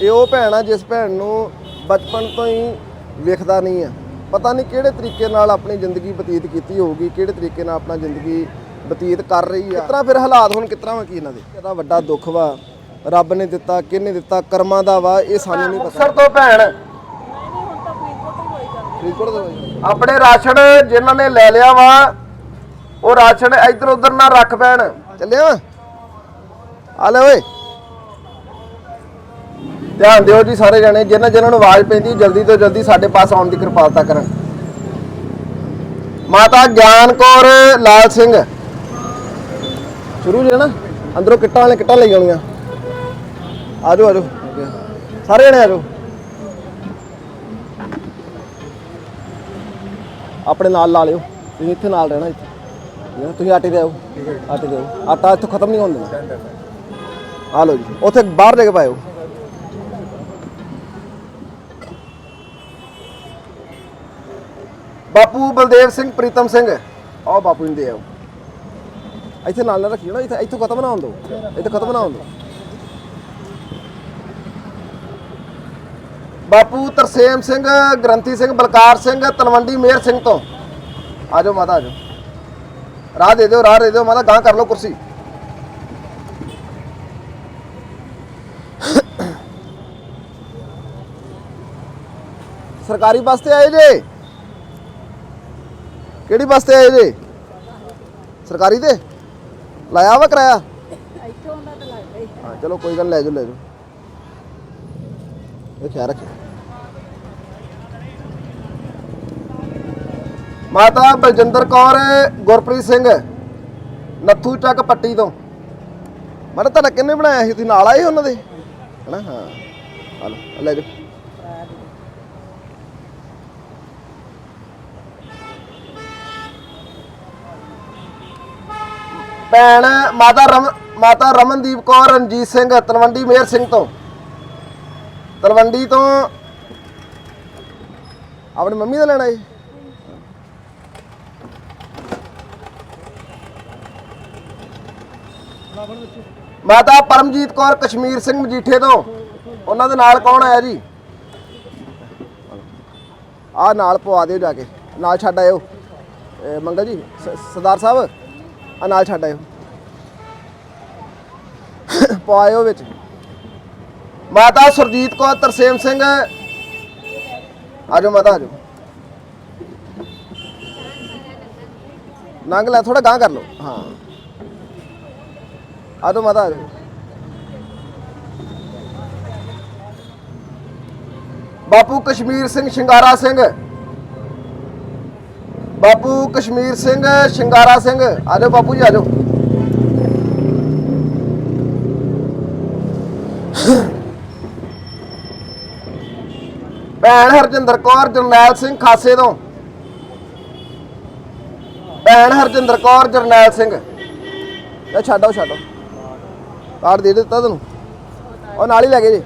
ਇਹ ਉਹ ਭੈਣ ਆ ਜਿਸ ਭੈਣ ਨੂੰ ਬਚਪਨ ਤੋਂ ਹੀ ਵੇਖਦਾ ਨਹੀਂ ਆ। ਪਤਾ ਨਹੀਂ ਕਿਹੜੇ ਤਰੀਕੇ ਨਾਲ ਆਪਣੀ ਜ਼ਿੰਦਗੀ ਬਤੀਤ ਕੀਤੀ ਹੋਊਗੀ ਕਿਹੜੇ ਤਰੀਕੇ ਨਾਲ ਆਪਣਾ ਜ਼ਿੰਦਗੀ ਬਤੀਤ ਕਰ ਰਹੀ ਆ। ਕਿਤਨਾ ਫਿਰ ਹਾਲਾਤ ਹੁਣ ਕਿਤਨਾ ਵਾ ਕੀ ਇਹਨਾਂ ਦੇ? ਇਹਦਾ ਵੱਡਾ ਦੁੱਖ ਵਾ ਰੱਬ ਨੇ ਦਿੱਤਾ ਕਿਹਨੇ ਦਿੱਤਾ ਕਰਮਾਂ ਦਾ ਵਾ ਇਹ ਸਾਨੂੰ ਨਹੀਂ ਪਤਾ। ਤੋਂ ਭੈਣ। ਫਰੀਦਕੋਟ ਤੋਂ। ਬਾਈ। ਆਪਣੇ ਰਾਸ਼ਨ ਜਿਨ੍ਹਾਂ ਨੇ ਲੈ ਲਿਆ ਵਾ ਉਹ ਰਾਸ਼ਨ ਇੱਧਰ ਉੱਧਰ ਨਾ ਰੱਖ ਪੈਣ ਚੱਲਿਆ। ਆ ਲੈ ਓਏ। ਧਿਆਨ ਦਿਓ ਜੀ ਸਾਰੇ ਜਾਣੇ ਜਿਨ੍ਹਾਂ ਜਿਨ੍ਹਾਂ ਨੂੰ ਆਵਾਜ਼ ਪੈਂਦੀ, ਜਲਦੀ ਤੋਂ ਜਲਦੀ ਸਾਡੇ ਪਾਸ ਆਉਣ ਦੀ ਕਿਰਪਾਲਤਾ ਕਰਨ। ਮਾਤਾ ਗਿਆਨ ਕੌਰ ਲਾਲ ਸਿੰਘ। ਸ਼ੁਰੂ ਜੇ ਨਾ, ਅੰਦਰੋਂ ਕਿੱਟਾਂ ਵਾਲੇ ਕਿੱਟਾਂ ਲਈ ਆਉਣੀਆਂ। ਆਜੋ ਆਜੋ ਸਾਰੇ ਜਣੇ ਆਜੋ। ਆਪਣੇ ਨਾਲ ਲਾ ਲਿਓ। ਤੁਸੀਂ ਇੱਥੇ ਨਾਲ ਰਹਿਣਾ ਇੱਥੇ। ਤੁਸੀਂ ਆਟੇ ਦੇ ਆਓ। ਆਟੇ ਦੇ ਆਓ। ਆਟਾ ਇੱਥੋਂ ਖਤਮ ਨਹੀਂ ਹੋਣ ਦੇਣਾ। ਆ ਲਓ ਜੀ, ਉੱਥੇ ਬਾਹਰ ਲੈ ਕੇ ਪਾਇਓ। ਬਾਪੂ ਬਲਦੇਵ ਸਿੰਘ, ਪ੍ਰੀਤਮ ਸਿੰਘ। ਆਓ ਬਾਪੂ ਨੂੰ ਦੇ ਆਓ ਇੱਥੇ ਨਾਲ ਨਾ ਰੱਖਿਓ ਨਾ ਇੱਥੇ ਇੱਥੋਂ ਖਤਮ ਨਾ ਹੋਣ ਦਿਓ। ਇੱਥੇ ਖਤਮ ਨਾ ਹੋਣ ਦਿਓ। ਬਾਪੂ ਤਰਸੇਮ ਸਿੰਘ, ਗ੍ਰੰਥੀ ਸਿੰਘ, ਬਲਕਾਰ ਸਿੰਘ, ਤਲਵੰਡੀ ਮੇਰ ਸਿੰਘ ਤੋਂ। ਆ ਜਾਓ ਮਾਤਾ, ਆ ਜਾਓ। ਰਾਹ ਦੇ ਦਿਓ, ਰਾਹ ਦੇ ਦਿਓ। ਮਾਤਾ ਗਾਂ ਕਰ ਲਓ ਕੁਰਸੀ। ਸਰਕਾਰੀ ਬੱਸ ਤੇ ਆਏ ਜੇ? ਕਿਹੜੀ ਬੱਸ ਤੇ ਆਏ ਜੇ? ਸਰਕਾਰੀ ਤੇ? ਲਾਇਆ ਵਾ ਕਰਾਇਆ? ਇੱਥੋਂ ਦਾ ਤਾਂ ਲੱਗਦਾ ਹੀ ਹਾਂ। ਚਲੋ ਕੋਈ ਗੱਲ ਲੈ ਜਾਓ ਲੈ ਜਾਓ। ਇਹ ਖਿਆਲ ਰੱਖਿਓ। ਮਾਤਾ ਬਲਜਿੰਦਰ ਕੌਰ ਗੁਰਪ੍ਰੀਤ ਸਿੰਘ ਨੱਥੂ ਚੱਕ ਪੱਟੀ ਤੋਂ। ਮਨ ਤੁਹਾਡਾ ਕਿੰਨੇ ਬਣਾਇਆ ਸੀ? ਤੁਸੀਂ ਨਾਲ ਆਏ ਉਹਨਾਂ ਦੇ? ਹਨਾ ਹਾਂ। ਆ ਲੈ ਜਾਓ। ਭੈਣ ਮਾਤਾ ਰਮ ਮਾਤਾ ਰਮਨਦੀਪ ਕੌਰ, ਰਣਜੀਤ ਸਿੰਘ, ਤਲਵੰਡੀ ਮੇਰ ਸਿੰਘ ਤੋਂ। ਤਲਵੰਡੀ ਤੋਂ ਆਪਣੀ ਮੰਮੀ ਦਾ ਲੈਣਾ ਜੀ? ਮਾਤਾ ਪਰਮਜੀਤ ਕੌਰ, ਕਸ਼ਮੀਰ ਸਿੰਘ ਮਜੀਠੇ ਤੋਂ। ਉਹਨਾਂ ਦੇ ਨਾਲ ਕੌਣ ਆਇਆ ਜੀ? ਆ ਨਾਲ ਪਵਾ ਦਿਓ ਜਾ ਕੇ। ਨਾਲ ਛੱਡ ਆਇਓ। ਮੰਗਲ ਜੀ ਸਰਦਾਰ ਸਾਹਿਬ? ਆ ਨਾਲ ਛੱਡ ਆਇਓ। ਪਵਾਇਓ ਵਿੱਚ। ਮਾਤਾ ਸੁਰਜੀਤ ਕੌਰ, ਤਰਸੇਮ ਸਿੰਘ। ਆਜੋ ਮਾਤਾ, ਆਜੋ। ਨੰਗ ਲੈ ਥੋੜਾ ਗਾਂ ਕਰ ਲਓ। ਹਾਂ। ਆਜੋ ਮਾਤਾ, ਆਜੋ। ਬਾਪੂ ਕਸ਼ਮੀਰ ਸਿੰਘ, ਸ਼ਿੰਗਾਰਾ ਸਿੰਘ। ਬਾਪੂ ਕਸ਼ਮੀਰ ਸਿੰਘ, ਸ਼ਿੰਗਾਰਾ ਸਿੰਘ। ਆ ਜਾਓ ਬਾਪੂ ਜੀ, ਆ ਜਾਓ। ਭੈਣ ਹਰਜਿੰਦਰ ਕੌਰ, ਜਰਨੈਲ ਸਿੰਘ ਖਾਸੇ ਤੋਂ। ਭੈਣ ਹਰਜਿੰਦਰ ਕੌਰ, ਜਰਨੈਲ ਸਿੰਘ। ਇਹ ਛੱਡੋ ਛੱਡੋ। ਕਾਰਡ ਦੇ ਦਿੱਤਾ ਤੁਹਾਨੂੰ ਉਹ ਨਾਲ ਹੀ ਲੈ ਗਏ ਜੀ।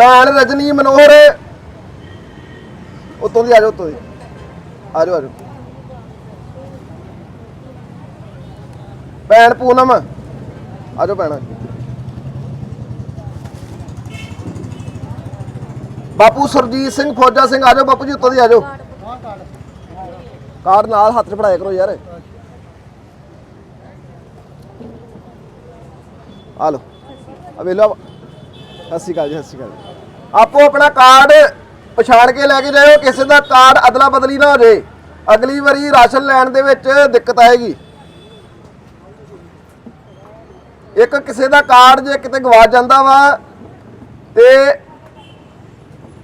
ਭੈਣ ਰਜਨੀ ਮਨੋਹਰ। ਉਤੋਂ ਦੀ ਆ ਜਾਓ, ਉਤੋਂ ਦੀ। ਆ ਜਾਓ ਆ ਜਾਓ। ਭੈਣ ਪੂਨਮ। ਆ ਜਾਓ ਭੈਣ। ਬਾਪੂ ਸੁਰਜੀਤ ਸਿੰਘ, ਫੌਜਾ ਸਿੰਘ, ਆ ਜਾਓ ਬਾਪੂ ਜੀ, ਉੱਤੋਂ ਦੀ ਆ ਜਾਓ। ਕਾਰਡ ਨਾਲ ਹੱਥ 'ਚ ਫੜਾਇਆ ਕਰੋ ਯਾਰ। ਆ ਲਓ। ਆ ਵੇਲੋ ਸਤਿ ਸ਼੍ਰੀ ਅਕਾਲ ਜੀ, ਸਤਿ ਸ਼੍ਰੀ ਅਕਾਲ। ਜੀ। ਆਪੋ ਆਪਣਾ ਕਾਰਡ ਪਛਾਣ ਕੇ ਲੈ ਕੇ ਜਾਇਓ, ਕਿਸੇ ਦਾ ਕਾਰਡ ਅਦਲਾ ਬਦਲੀ ਨਾ ਹੋ ਜੇ ਅਗਲੀ ਵਾਰੀ ਰਾਸ਼ਨ ਲੈਣ ਦੇ ਵਿੱਚ ਦਿੱਕਤ ਆਏਗੀ। ਇੱਕ ਕਿਸੇ ਦਾ ਕਾਰਡ ਜੇ ਕਿਤੇ ਗਵਾਚ ਜਾਂਦਾ ਵਾ, ਤੇ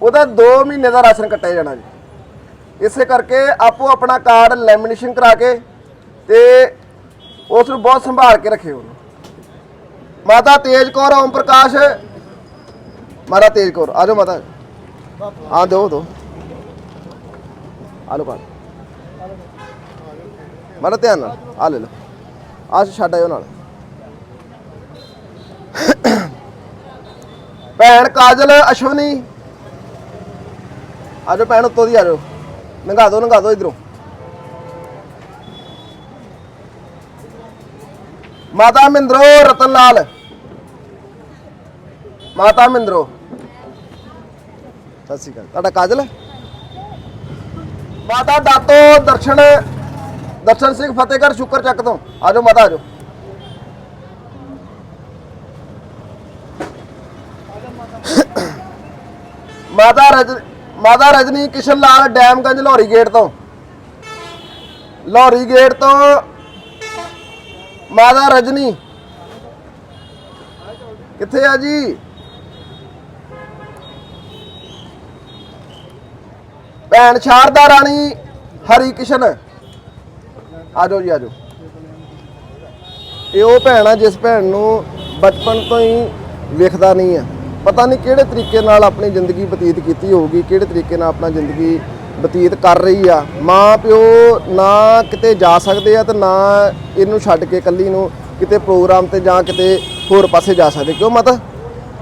ਉਹਦਾ 2 ਮਹੀਨੇ ਦਾ ਰਾਸ਼ਨ ਕੱਟਿਆ ਜਾਣਾ ਜੀ। ਇਸੇ ਕਰਕੇ ਆਪੋ ਆਪਣਾ ਕਾਰਡ ਲੈਮੀਨੇਸ਼ਨ ਕਰਾ ਕੇ ਤੇ ਉਸ ਨੂੰ ਬਹੁਤ ਸੰਭਾਲ ਕੇ ਰੱਖਿਓ। ਮਾਤਾ ਤੇਜ ਕੌਰ, ਓਮ ਪ੍ਰਕਾਸ਼। ਮਾਰਾ ਤੇਜ ਕੋਰ ਆ ਜਾਓ ਮਾਤਾ ਆ ਦੋ ਦੋ ਆ ਲੋ ਪਾ ਮਾਰਾ ਧਿਆਨ ਨਾਲ ਆ ਲੈ ਲੋ ਆ ਛੱਡ ਆਇਓ ਨਾਲ ਭੈਣ ਕਾਜਲ ਅਸ਼ਵਨੀ ਆ ਜਾਓ ਭੈਣ ਉੱਤੋਂ ਦੀ ਆ ਜਾਓ ਨੰਗਾ ਦੋ ਨੰਗਾ ਦੋ ਇਧਰੋਂ ਮਾਤਾ ਮਿੰਦਰੋ ਰਤਨ ਲਾਲ ਮਾਤਾ ਮਿੰਦਰੋ ਸਤਿ ਸ਼੍ਰੀ ਅਕਾਲ। ਤੁਹਾਡਾ ਕਾਜਲ? ਮਾਤਾ ਦਾਤੋ ਦਰਸ਼ਨ ਦਰਸ਼ਨ ਸਿੰਘ ਫਤਿਹਗੜ੍ਹ ਸ਼ੁਕਰ ਚੱਕ ਤੋਂ। ਆਜੋ ਮਾਤਾ ਆਜੋ ਮਾਤਾ ਰਜ, ਮਾਤਾ ਰਜਨੀ ਕਿਸ਼ਨ ਲਾਲ ਡੈਮਗੰਜ ਲੋਹਰੀ ਗੇਟ ਤੋਂ। ਲੋਹਰੀ ਗੇਟ ਤੋਂ ਮਾਤਾ ਰਜਨੀ। ਕਿੱਥੇ ਆ ਜੀ? ਭੈਣ ਸ਼ਾਰਦਾ ਰਾਣੀ, ਹਰੀ ਕਿਸ਼ਨ। ਆਜੋ ਜੀ, ਆਜੋ। ਇਹ ਉਹ ਭੈਣ ਆ ਜਿਸ ਭੈਣ ਨੂੰ ਬਚਪਨ ਤੋਂ ਹੀ ਵੇਖਦਾ ਨਹੀਂ ਆ। ਪਤਾ ਨਹੀਂ ਕਿਹੜੇ ਤਰੀਕੇ ਨਾਲ ਆਪਣੀ ਜ਼ਿੰਦਗੀ ਬਤੀਤ ਕੀਤੀ ਹੋਊਗੀ, ਕਿਹੜੇ ਤਰੀਕੇ ਨਾਲ ਆਪਣਾ ਜ਼ਿੰਦਗੀ ਬਤੀਤ ਕਰ ਰਹੀ ਆ। ਮਾਂ ਪਿਓ ਨਾ ਕਿਤੇ ਜਾ ਸਕਦੇ ਆ ਤੇ ਨਾ ਇਹਨੂੰ ਛੱਡ ਕੇ ਇਕੱਲੀ ਨੂੰ ਕਿਤੇ ਪ੍ਰੋਗਰਾਮ ਤੇ ਜਾਂ ਕਿਤੇ ਹੋਰ ਪਾਸੇ ਜਾ ਸਕਦੇ। ਕਿਉਂ ਮਾਤਾ?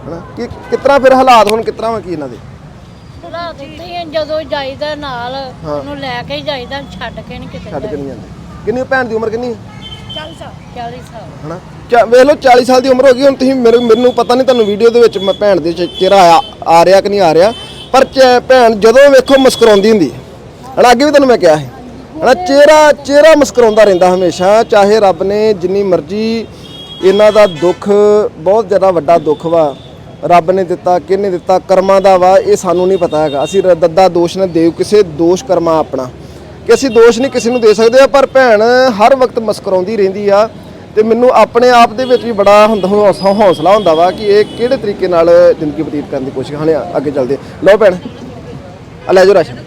ਹਨਾ? ਕਿ ਕਿਤਨਾ ਫਿਰ ਹਾਲਾਤ ਹੁਣ ਕਿਤਨਾ ਵਾ ਕੀ ਇਹਨਾਂ ਦੇ? ਉੱਤੇ ਹੀ ਆ, ਜਦੋਂ ਜਾਈਦਾ ਨਾਲ ਉਹਨੂੰ ਲੈ ਕੇ ਹੀ ਜਾਈਦਾ ਛੱਡ ਕੇ ਨਹੀਂ ਕਿਤੇ ਛੱਡ ਕੇ ਨਹੀਂ ਜਾਂਦੇ। ਕਿੰਨੀ ਭੈਣ ਦੀ ਉਮਰ ਕਿੰਨੀ ਹੈ? 40 ਸਾਲ। 40 ਸਾਲ। ਹਨਾ? ਚਾ- ਵੇਖ ਲਓ 40 ਸਾਲ ਦੀ ਉਮਰ ਹੋ ਗਈ ਹੁਣ ਤੁਸੀਂ ਮੇਰੇ ਮੈਨੂੰ ਪਤਾ ਨਹੀਂ ਤੁਹਾਨੂੰ ਵੀਡੀਓ ਦੇ ਵਿੱਚ ਮੈਂ ਭੈਣ ਦੇ ਚ- ਚਿਹਰਾ ਆ ਆ ਰਿਹਾ ਕਿ ਨਹੀਂ ਆ ਰਿਹਾ ਪਰ ਚ- ਭੈਣ ਜਦੋਂ ਵੇਖੋ ਮੁਸਕਰਾਉਂਦੀ ਹੁੰਦੀ ਹੈ। ਹਨਾ ਅੱਗੇ ਵੀ ਤੁਹਾਨੂੰ ਮੈਂ ਕਿਹਾ ਸੀ। ਹਨਾ ਚਿਹਰਾ ਚਿਹਰਾ ਮੁਸਕਰਾਉਂਦਾ ਰਹਿੰਦਾ ਹਮੇਸ਼ਾ ਚਾਹੇ ਰੱਬ ਨੇ ਜਿੰਨੀ ਮਰਜ਼ੀ ਇਹਨਾਂ ਦਾ ਦੁੱਖ ਬਹੁਤ ਜ਼ਿਆਦਾ ਵੱਡਾ ਦੁੱਖ ਵਾ ਰੱਬ ਨੇ ਦਿੱਤਾ, ਕਿਹਨੇ ਦਿੱਤਾ, ਕਰਮਾਂ ਦਾ ਵਾ, ਇਹ ਸਾਨੂੰ ਨਹੀਂ ਪਤਾ ਹੈਗਾ। ਅਸੀਂ ਦੱਦਾ ਦੋਸ਼ ਨਾ ਦੇਵ ਕਿਸੇ ਦੋਸ਼ ਕਰਮਾ ਆਪਣਾ। ਕਿ ਅਸੀਂ ਦੋਸ਼ ਨਹੀਂ ਕਿਸੇ ਨੂੰ ਦੇ ਸਕਦੇ ਆ, ਪਰ ਭੈਣ, ਹਰ ਵਕਤ ਮੁਸਕਰਾਉਂਦੀ ਰਹਿੰਦੀ ਆ। ਤੇ ਮੈਨੂੰ ਆਪਣੇ ਆਪ ਦੇ ਵਿੱਚ ਵੀ ਬੜਾ ਹੁੰਦਾ ਹੌਸਲਾ ਹੌਸਲਾ ਹੁੰਦਾ ਵਾ ਕਿ ਇਹ ਕਿਹੜੇ ਤਰੀਕੇ ਨਾਲ ਜ਼ਿੰਦਗੀ ਬਤੀਤ ਕਰਨ ਦੀ ਕੋਸ਼ਿਸ਼ ਹਣੇ ਅੱਗੇ ਚੱਲਦੇ। ਲਓ ਭੈਣ, ਆ ਲੈ ਜਾਓ ਰਾਸ਼ਨ।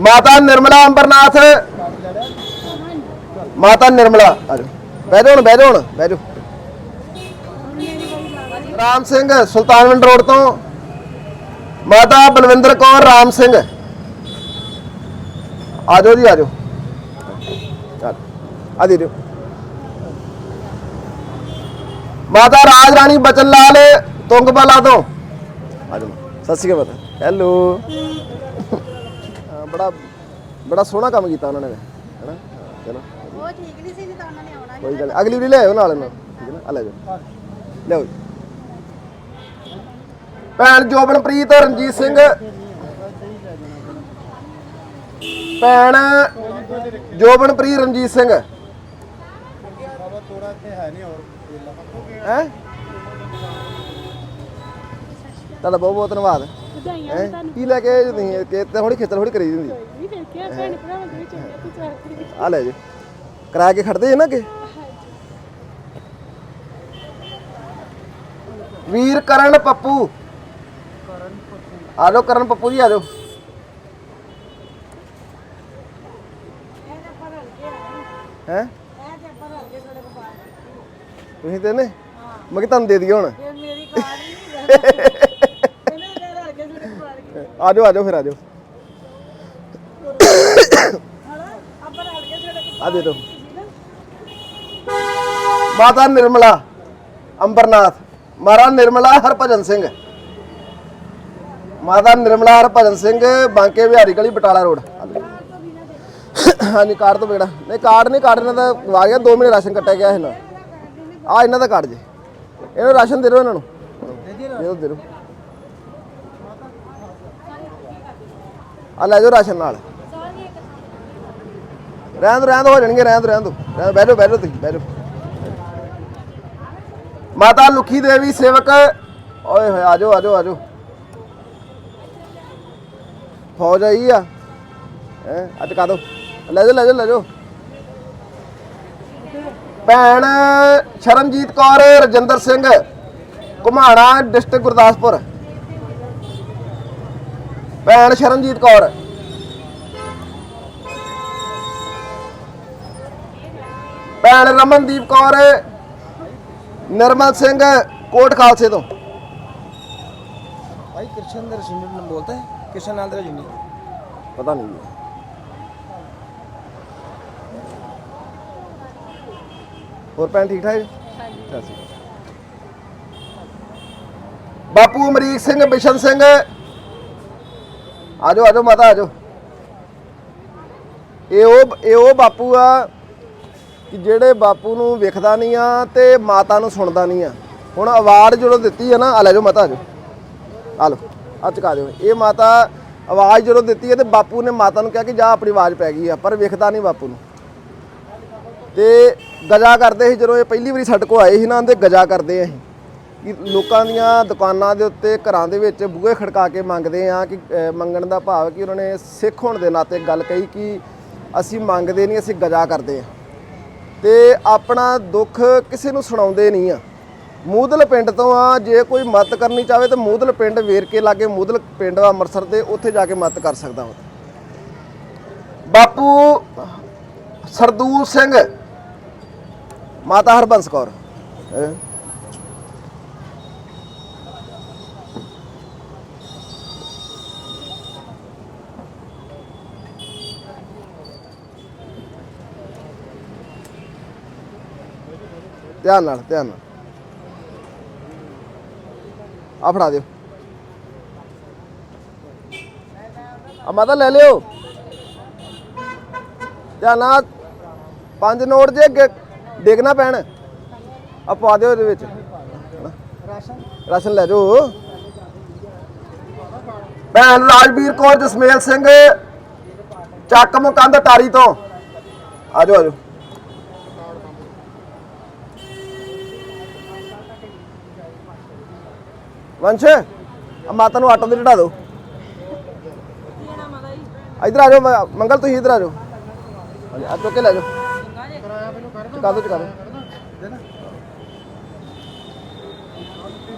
ਮਾਤਾ ਨਿਰਮਲਾ ਅੰਬਰਨਾਥ। ਮਾਤਾ ਨਿਰਮਲਾ, ਆ ਜਾਓ। ਬਹਿ ਜਾਓ ਹੁਣ, ਬਹਿ ਜਾਓ ਹੁਣ, ਬਹਿ ਜਾਓ ਰਾਮ ਸਿੰਘ, ਸੁਲਤਾਨਵਿੰਡ ਰੋਡ ਤੋਂ। ਮਾਤਾ ਬਲਵਿੰਦਰ ਕੌਰ, ਰਾਮ ਸਿੰਘ। ਆ ਜਾਓ ਜੀ, ਆ ਜਾਓ। ਚੱਲ, ਆ ਦੇ ਦਿਓ। ਮਾਤਾ ਰਾਜ ਰਾਣੀ ਬਚਨ ਲਾਲ ਤੁੰਗਵਾਲਾ ਤੋਂ। ਆ ਜਾਓ। ਸਤਿ ਸ਼੍ਰੀ ਅਕਾਲ ਮਾਤਾ। ਹੈਲੋ ਬੜਾ ਬੜਾ ਸੋਹਣਾ ਕੰਮ ਕੀਤਾ ਉਹਨਾਂ ਨੇ। ਹੈਨਾ ਚਲੋ ਉਹ ਠੀਕ ਨਹੀਂ ਸੀ ਜੀ ਤਾਂ ਉਹਨਾਂ ਨੇ ਆਉਣਾ ਕੋਈ ਗੱਲ ਨੀ। ਅਗਲੀ ਵਾਰੀ ਲੈ ਆਇਓ ਨਾਲ ਇਹਨਾਂ ਠੀਕ ਹੈ ਨਾ? ਆ ਲੈ ਜਾਓ। ਲਿਆਓ ਜੀ। ਭੈਣ ਜੋਬਨਪ੍ਰੀਤ ਰਣਜੀਤ ਸਿੰਘ। ਭੈਣ ਜੋਬਨਪ੍ਰੀਤ ਰਣਜੀਤ ਸਿੰਘ। ਹੈ? ਤੁਹਾਡਾ ਬਹੁਤ ਬਹੁਤ ਧੰਨਵਾਦ ਹੈਂ? ਕੀ ਲੈ ਕੇ ਆਏ ਜੀ ਤੁਸੀਂ? ਕਿ ਤੇ ਥੋੜੀ ਖੇਤਰ ਥੋੜੀ ਕਰੀ ਦੀ ਹੁੰਦੀ ਵੀ ਦੇਖਿਆ ਭੈਣ ਭਰਾਵਾਂ ਦੇ ਵਿੱਚ ਤੂੰ ਚਾਹਤੀ ਆ ਲੈ ਜੀ। ਕਰਾ ਕੇ ਖੜਦੇ ਜੇ ਨਾ ਕਿ ਵੀਰ ਕਰਨ ਪੱਪੂ। ਆ ਜਾਓ ਕਰਨ ਪੱਪੂ ਜੀ ਆ ਜਾਓ। ਹੈ। ਤੁਸੀਂ ਤੇ ਨੇ? ਮੈਂ ਕਿ ਤੁਹਾਨੂੰ ਦੇ ਦਈਏ ਹੁਣ। ਮੇਰੀ ਕਾਰ ਨਹੀਂ ਆ ਜਾਓ ਆ ਜਾਓ ਫਿਰ ਆ ਜਾਓ ਹਣਾ ਆਪਾਂ ਰਲ ਕੇ ਜਿਹੜੇ ਆ ਦੇ ਦਿਓ ਮਾਤਾ ਨਿਰਮਲਾ, ਅੰਬਰਨਾਥ। ਮਹਾਰਾਜ ਨਿਰਮਲਾ ਹਰਭਜਨ ਸਿੰਘ। ਮਾਤਾ ਨਿਰਮਲਾ ਹਰਭਜਨ ਸਿੰਘ, ਬਾਂਕੇ ਵਿਹਾਰੀ ਗਲੀ, ਬਟਾਲਾ ਰੋਡ। ਹਾਂਜੀ, ਕਾਰਡ ਤੋਂ ਬੇੜਾ ਨਹੀਂ, ਕਾਰਡ ਨਹੀਂ, ਕਾਰਡ ਇਹਨਾਂ ਦਾ ਗਵਾ ਗਿਆ। 2 ਮਹੀਨੇ ਰਾਸ਼ਨ ਕੱਟਿਆ ਗਿਆ ਇਹਨਾਂ। ਆ ਇਹਨਾਂ ਦਾ ਕਾਰਡ ਜੀ। ਇਹਨੂੰ ਰਾਸ਼ਨ ਦੇ ਦਿਓ ਇਹਨਾਂ ਨੂੰ। ਦੇ ਦਿਓ ਦੇ ਦਿਓ। ਆ ਲੈ ਜਾਓ ਰਾਸ਼ਨ ਨਾਲ। ਰਹਿਣ ਦੋ ਰਹਿਣ ਦੋ, ਹੋ ਜਾਣਗੇ, ਰਹਿਣ ਦੋ ਰਹਿਣ ਦੋ। ਰਹਿਣ ਬਹਿ ਜਾਓ ਬਹਿ ਜਾਓ ਤੁਸੀਂ, ਬਹਿ ਜਾਓ। ਮਾਤਾ ਲੁਖੀ ਦੇਵੀ ਸੇਵਕ, ਓਏ ਹੋਏ ਆਜੋ ਆਜੋ ਆਜੋ ਫੌਜ ਆਈ ਆ। ਹੈ, ਅੱਜ ਕਾ ਦੋ ਲੈ ਜਾਓ ਲੈ ਜਾਓ ਲੈ ਜਾਓ। ਭੈਣ ਸ਼ਰਨਜੀਤ ਕੌਰ, ਰਜਿੰਦਰ ਸਿੰਘ, ਘੁਮਾਣਾ ਡਿਸਟ੍ਰਿਕਟ ਗੁਰਦਾਸਪੁਰ। ਭੈਣ ਸ਼ਰਨਜੀਤ ਕੌਰ। ਭੈਣ ਰਮਨਦੀਪ ਕੌਰ ਨਿਰਮਲ ਸਿੰਘ ਕੋਟ ਖਾਲਸੇ ਤੋਂ भाई कृष्ण दर यूनिट बोलते हैं कृष्ण आंध्र यूनिट ਪਤਾ ਨਹੀਂ ਜੀ। ਹੋਰ ਭੈਣ ਠੀਕ ਠਾਕ ਜੀ ਸਤਿ ਸ਼੍ਰੀ ਅਕਾਲ। ਬਾਪੂ ਅਮਰੀਕ ਸਿੰਘ ਬਿਸ਼ਨ ਸਿੰਘ ਆਜੋ ਆਜੋ ਮਾਤਾ ਆਜੋ ਇਹ ਉਹ ਇਹ ਉਹ ਬਾਪੂ ਆ ਕਿ ਜਿਹੜੇ ਬਾਪੂ ਨੂੰ ਵੇਖਦਾ ਨਹੀਂ ਆ ਤੇ ਮਾਤਾ ਨੂੰ ਸੁਣਦਾ ਨਹੀਂ ਆ। ਹੁਣ ਆਵਾਜ਼ ਜਦੋਂ ਦਿੱਤੀ ਹੈ ਨਾ, ਆ ਲੈ ਜਾਓ ਮਾਤਾ ਆ ਜਾਓ। ਆ ਲਓ, ਆ ਚੁਕਾ ਦਿਓ। ਇਹ ਮਾਤਾ ਆਵਾਜ਼ ਜਦੋਂ ਦਿੱਤੀ ਹੈ ਤੇ ਬਾਪੂ ਨੇ ਮਾਤਾ ਨੂੰ ਕਿਹਾ ਕਿ ਜਾ, ਆਪਣੀ ਆਵਾਜ਼ ਪੈ ਗਈ ਆ, ਪਰ ਵੇਖਦਾ ਨਹੀਂ ਬਾਪੂ ਨੂੰ। ਤੇ ਗਜਾ ਕਰਦੇ ਸੀ, ਜਦੋਂ ਇਹ ਪਹਿਲੀ ਵਾਰੀ ਸਾਡੇ ਕੋ ਆਏ ਸੀ ਨਾ, ਤੇ ਗਜਾ ਕਰਦੇ ਆ ਅਸੀਂ ਕਿ ਲੋਕਾਂ ਦੀਆਂ ਦੁਕਾਨਾਂ ਦੇ ਉੱਤੇ, ਘਰਾਂ ਦੇ ਵਿੱਚ ਬੂਹੇ ਖੜਕਾ ਕੇ ਮੰਗਦੇ ਆ ਕਿ ਮੰਗਣ ਦਾ ਭਾਵ ਕਿ ਉਹਨਾਂ ਨੇ ਸਿੱਖ ਹੋਣ ਦੇ ਨਾਤੇ ਗੱਲ ਕਹੀ ਕਿ ਅਸੀਂ ਮੰਗਦੇ ਨਹੀਂ, ਅਸੀਂ ਗਜਾ ਕਰਦੇ ਆ। ਤੇ ਆਪਣਾ ਦੁੱਖ ਕਿਸੇ ਨੂੰ ਸੁਣਾਉਂਦੇ ਨਹੀਂ ਆ। ਮੂਦਲ ਪਿੰਡ ਤੋਂ ਆ, ਜੇ ਕੋਈ ਮਦਦ ਕਰਨੀ ਚਾਹਵੇ ਤਾਂ ਮੂਦਲ ਪਿੰਡ ਵੇਰਕੇ ਲਾਗੇ ਮੂਦਲ ਪਿੰਡ ਆ ਅੰਮ੍ਰਿਤਸਰ ਦੇ, ਉੱਥੇ ਜਾ ਕੇ ਮਦਦ ਕਰ ਸਕਦਾ ਵਾ। ਬਾਪੂ ਸਰਦੂਲ ਸਿੰਘ, ਮਾਤਾ ਹਰਬੰਸ ਕੌਰ। ਧਿਆਨ ਨਾਲ ਧਿਆਨ ਨਾਲ। ਆ ਫੜਾ ਦਿਓ। ਆ ਮਾਤਾ ਲੈ ਲਿਓ। ਧਿਆਨ ਨਾਲ ਪੰਜ ਨੋਟ ਜੇ ਅੱਗੇ ਡੇਗਣਾ ਪੈਣ ਆ ਪਾ ਦਿਓ ਇਹਦੇ ਵਿੱਚ। ਰਾਸ਼ਨ ਰਾਸ਼ਨ ਲੈ ਜਾਓ। ਭੈਣ ਰਾਜਵੀਰ ਕੌਰ ਜਸਮੇਲ ਸਿੰਘ, ਚੱਕ ਮੁਕੰਦ ਟਾਰੀ ਤੋਂ। ਆ ਜਾਓ। ਵੰਸ਼ ਆ ਮਾਤਾ ਨੂੰ ਆਟੋ ਤੇ ਚੜਾ ਦਿਓ। ਇਧਰ ਆ ਜਾਓ ਮ- ਮੰਗਲ ਤੁਸੀਂ ਇਧਰ ਆ ਜਾਓ। ਹਾਂਜੀ, ਆ ਚੁੱਕ ਕੇ ਲੈ ਜਾਓ। ਚੁਕਾ ਦਿਓ ਚੁਕਾ ਦਿਓ।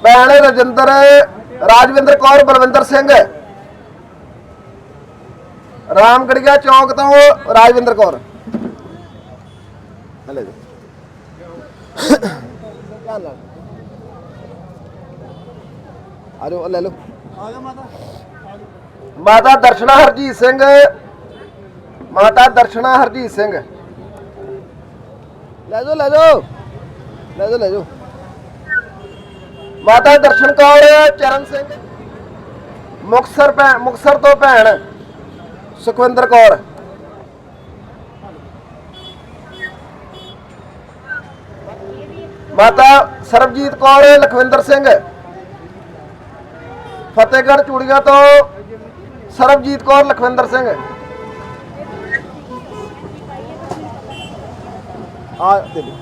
ਭੈਣ ਰਜਿੰਦਰ ਰਾਜਵਿੰਦਰ ਕੌਰ ਬਲਵਿੰਦਰ ਸਿੰਘ। ਰਾਮਗੜੀਆ ਚੌਂਕ ਤੋਂ ਰਾਜਵਿੰਦਰ ਕੌਰ। ਆ ਲੈ ਧਿਆਨ ਨਾਲ। ਆ ਜਾਓ ਆ ਲੈ ਲਓ। ਆ ਜਾ ਮਾਤਾ। ਮਾਤਾ ਦਰਸ਼ਨਾ ਹਰਜੀਤ ਸਿੰਘ। ਮਾਤਾ ਦਰਸ਼ਨਾ ਹਰਜੀਤ ਸਿੰਘ। ਲੈ ਜਾਓ ਲੈ ਜਾਓ। ਲੈ ਜਾਓ ਲੈ ਜਾਓ। ਮਾਤਾ ਦਰਸ਼ਨ ਕੌਰ ਚਰਨ ਸਿੰਘ। ਮੁਕਸਰ ਭੈਣ ਮੁਕਸਰ ਤੋਂ ਭੈਣ ਸੁਖਵਿੰਦਰ ਕੌਰ। ਮਾਤਾ ਸਰਬਜੀਤ ਕੌਰ ਲਖਵਿੰਦਰ ਸਿੰਘ। ਫਤਿਹਗੜ੍ਹ ਚੂੜੀਆਂ ਤੋਂ ਸਰਬਜੀਤ ਕੌਰ ਲਖਵਿੰਦਰ ਸਿੰਘ। ਆ, ਦੇ ਦੇ।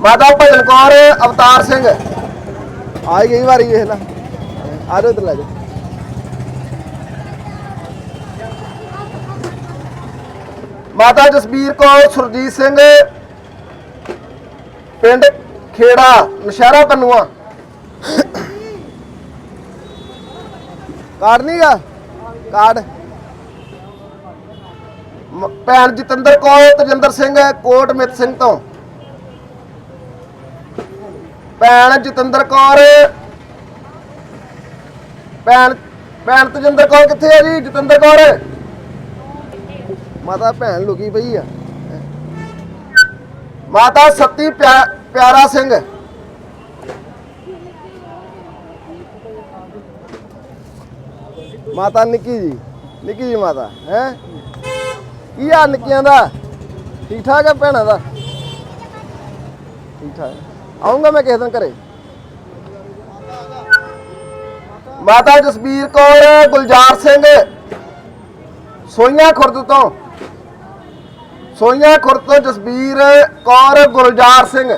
ਮਾਤਾ ਭਜਨ ਕੌਰ, ਅਵਤਾਰ ਸਿੰਘ। ਆ ਗਈ ਵਾਰੀ, ਵੇਖ ਲੈ। ਆ ਜਾਓ ਇੱਧਰ ਲੈ ਜਾ। ਮਾਤਾ ਜਸਬੀਰ ਕੌਰ, ਸੁਰਜੀਤ ਸਿੰਘ। ਪਿੰਡ ਖੇੜਾ, ਨਸ਼ਹਿਰਾ ਕੰਨੂਆ ਕਾਰਡ ਨਹੀਂਗਾ ਕਾਰਡ। ਭੈਣ ਜਤਿੰਦਰ ਕੌਰ, ਤਜਿੰਦਰ ਸਿੰਘ, ਕੋਟ ਮਿੱਤ ਸਿੰਘ ਤੋਂ। ਭੈਣ ਜਤਿੰਦਰ ਕੌਰ। ਭੈਣ ਭੈਣ ਤਜਿੰਦਰ ਕੌਰ ਕਿੱਥੇ ਹੈ ਜੀ? ਜਤਿੰਦਰ ਕੌਰ। ਮਾਤਾ ਭੈਣ ਲੁਕੀ ਪਈ ਆ। ਮਾਤਾ ਸੱਤੀ ਪਿਆ- ਪਿਆਰਾ ਸਿੰਘ। ਮਾਤਾ ਨਿੱਕੀ ਜੀ ਨਿੱਕੀ ਜੀ ਮਾਤਾ, ਹੈ? ਕੀ ਆ ਨਿੱਕੀਆਂ ਦਾ? ਠੀਕ ਠਾਕ ਹੈ ਭੈਣਾਂ ਦਾ? ਠੀਕ ਠਾਕ ਆਉਂਗਾ ਮੈਂ ਕਿਸੇ ਦਿਨ ਘਰੇ। ਮਾਤਾ ਜਸਬੀਰ ਕੌਰ, ਗੁਲਜ਼ਾਰ ਸਿੰਘ। ਸੋਈਆਂ ਖੁਰਦ ਤੋਂ। ਸੋਈਆਂ ਖੁਰਦ ਤੋਂ ਜਸਬੀਰ ਕੌਰ, ਗੁਲਜ਼ਾਰ ਸਿੰਘ।